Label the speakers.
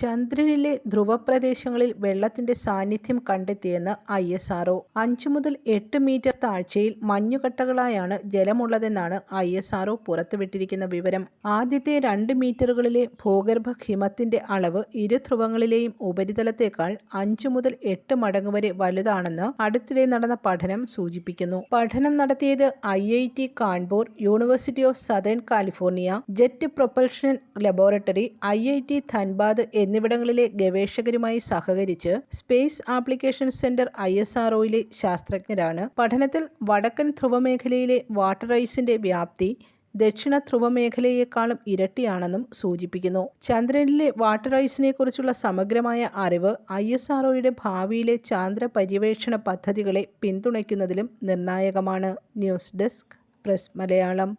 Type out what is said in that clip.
Speaker 1: ചന്ദ്രനിലെ ധ്രുവപ്രദേശങ്ങളിൽ വെള്ളത്തിന്റെ സാന്നിധ്യം കണ്ടെത്തിയെന്ന് ഐ എസ് ആർഒ അഞ്ചു മുതൽ എട്ട് മീറ്റർ താഴ്ചയിൽ മഞ്ഞുകട്ടകളായാണ് ജലമുള്ളതെന്നാണ് ഐ എസ് ആർഒ പുറത്തുവിട്ടിരിക്കുന്ന വിവരം. ആദ്യത്തെ രണ്ട് മീറ്ററുകളിലെ ഭൂഗർഭ ഹിമത്തിന്റെ അളവ് ഇരു ധ്രുവങ്ങളിലെയും ഉപരിതലത്തേക്കാൾ അഞ്ചു മുതൽ എട്ട് മടങ്ങ് വരെ വലുതാണെന്ന് അടുത്തിടെ നടന്ന പഠനം സൂചിപ്പിക്കുന്നു. പഠനം നടത്തിയത് IIT Kanpur university of southern California jet propulsion laboratory IIT Dhanbad എന്നിവിടങ്ങളിലെ ഗവേഷകരുമായി സഹകരിച്ച് സ്പേസ് ആപ്ലിക്കേഷൻ സെന്റർ ഐ എസ് ആർഒയിലെ ശാസ്ത്രജ്ഞരാണ്. പഠനത്തിൽ വടക്കൻ ധ്രുവമേഖലയിലെ വാട്ടർ ഐസിന്റെ വ്യാപ്തി ദക്ഷിണ ധ്രുവമേഖലയേക്കാളും ഇരട്ടിയാണെന്നും സൂചിപ്പിക്കുന്നു. ചന്ദ്രനിലെ വാട്ടർ ഐസിനെക്കുറിച്ചുള്ള സമഗ്രമായ അറിവ് ഐ എസ് ആർഒയുടെ ഭാവിയിലെ ചാന്ദ്ര പര്യവേഷണ പദ്ധതികളെ പിന്തുണയ്ക്കുന്നതിലും നിർണായകമാണ്.
Speaker 2: News desk press Malayalam.